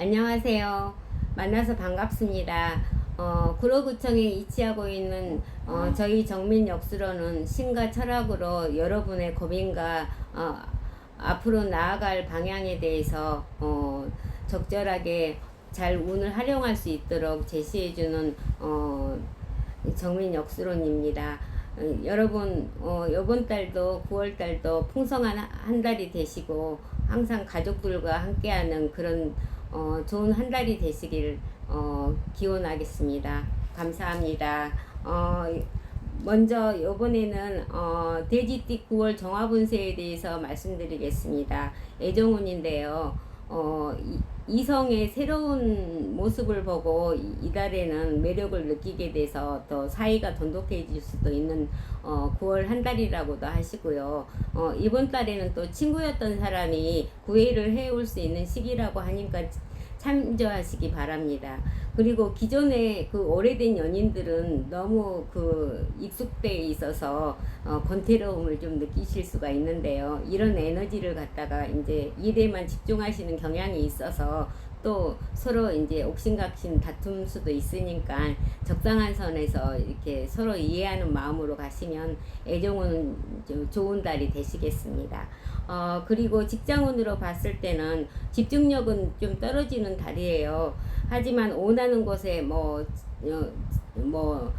안녕하세요. 만나서 반갑습니다. 어, 구로구청에 위치하고 있는 어, 저희 정민역수로는 신과 철학으로 여러분의 고민과 어, 앞으로 나아갈 방향에 대해서 어, 적절하게 잘 운을 활용할 수 있도록 제시해주는 어, 정민역수론입니다. 어, 여러분 어, 이번 달도 9월 달도 풍성한 한- 한 달이 되시고 항상 가족들과 함께하는 그런 어, 좋은 한 달이 되시길 어, 기원하겠습니다. 감사합니다. 어, 먼저 이번에는 어, 돼지띠 9월 정화분세에 대해서 말씀드리겠습니다. 애정운인데요. 어, 이, 이성의 새로운 모습을 보고 이, 이달에는 매력을 느끼게 돼서 더 사이가 돈독해질 수도 있는 어, 9월 한 달이라고도 하시고요. 어, 이번 달에는 또 친구였던 사람이 구애를 해올 수 있는 시기라고 하니까 참조하시기 바랍니다. 그리고 기존에 그 오래된 연인들은 너무 그 익숙돼 있어서 어, 권태로움을 좀 느끼실 수가 있는데요. 이런 에너지를 갖다가 이제 일에만 집중하시는 경향이 있어서 또 서로 이제 옥신각신 다툼 수도 있으니까 적당한 선에서 이렇게 서로 이해하는 마음으로 가시면 애정은 좀 좋은 달이 되시겠습니다. 어, 그리고 직장운으로 봤을 때는 집중력은 좀 떨어지는 달이에요. 하지만 원하는 곳에 뭐, 어, 뭐,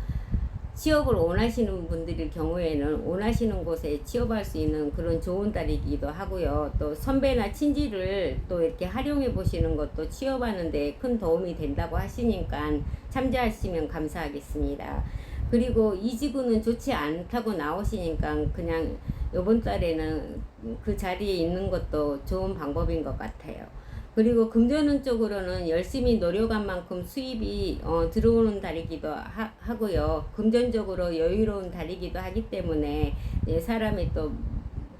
취업을 원하시는 분들일 경우에는 원하시는 곳에 취업할 수 있는 그런 좋은 달이기도 하고요. 또 선배나 친지를 또 이렇게 활용해 보시는 것도 취업하는데 큰 도움이 된다고 하시니까 참조하시면 감사하겠습니다. 그리고 이 지구는 좋지 않다고 나오시니까 그냥 이번 달에는 그 자리에 있는 것도 좋은 방법인 것 같아요. 그리고 금전운 쪽으로는 열심히 노력한 만큼 수입이 어, 들어오는 달이기도 하, 하고요. 금전적으로 여유로운 달이기도 하기 때문에 예, 사람이 또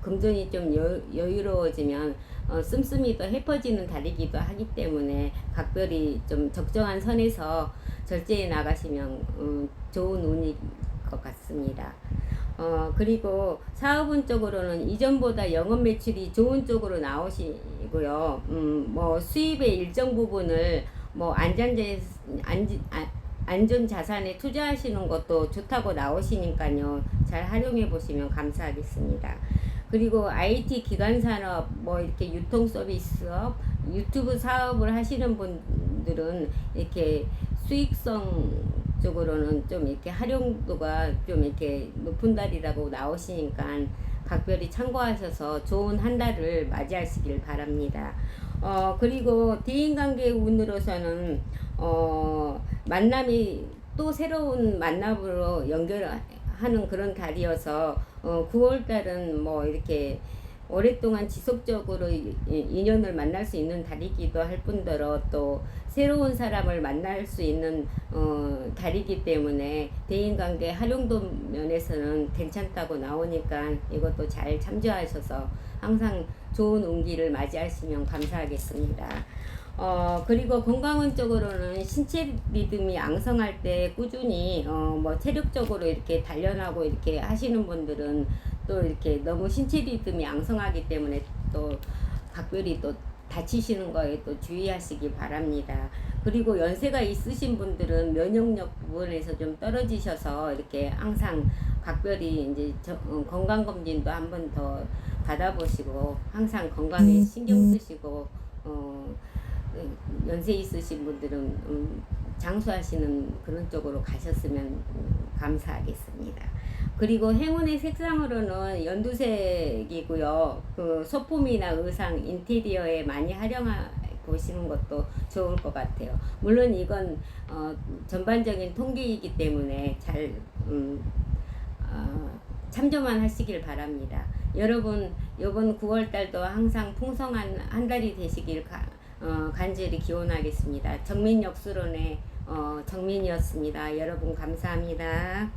금전이 좀 여, 여유로워지면 어, 씀씀이 더 해퍼지는 달이기도 하기 때문에 각별히 좀 적정한 선에서 절제해 나가시면 음, 좋은 운일 것 같습니다. 어, 그리고 사업운 쪽으로는 이전보다 영업 매출이 좋은 쪽으로 나오시고요. 음, 뭐 수입의 일정 부분을 뭐 안지, 안, 안전 자산에 투자하시는 것도 좋다고 나오시니까요. 잘 활용해 보시면 감사하겠습니다. 그리고 IT 기관 산업, 뭐 이렇게 유통 서비스업, 유튜브 사업을 하시는 분들은 이렇게 수익성 쪽으로는 좀 이렇게 활용도가 좀 이렇게 높은 달이라고 나오시니까 각별히 참고하셔서 좋은 한 달을 맞이하시길 바랍니다. 어, 그리고 대인관계 운으로서는, 어, 만남이 또 새로운 만남으로 연결하는 그런 달이어서, 어, 9월 달은 뭐 이렇게 오랫동안 지속적으로 인연을 만날 수 있는 달이기도 할 뿐더러 또 새로운 사람을 만날 수 있는 어, 달이기 때문에 대인관계 활용도 면에서는 괜찮다고 나오니까 이것도 잘 참조하셔서 항상 좋은 운기를 맞이하시면 감사하겠습니다. 어, 그리고 건강은 쪽으로는 신체 리듬이 앙성할 때 꾸준히, 어, 뭐, 체력적으로 이렇게 단련하고 이렇게 하시는 분들은 또 이렇게 너무 신체 리듬이 앙성하기 때문에 또 각별히 또 다치시는 거에 또 주의하시기 바랍니다. 그리고 연세가 있으신 분들은 면역력 부분에서 좀 떨어지셔서 이렇게 항상 각별히 이제 저, 어, 건강검진도 한 번 더 받아보시고 항상 건강에 신경 쓰시고, 어, 연세 있으신 분들은 음, 장수하시는 그런 쪽으로 가셨으면 음, 감사하겠습니다. 그리고 행운의 색상으로는 연두색이고요. 그 소품이나 의상, 인테리어에 많이 활용하 보시는 것도 좋을 것 같아요. 물론 이건 어, 전반적인 통계이기 때문에 잘 음, 어, 참조만 하시길 바랍니다. 여러분 이번 9월 달도 항상 풍성한 한 달이 되시길 가, 어, 간절히 기원하겠습니다. 정민역수론의 어, 정민이었습니다. 여러분 감사합니다.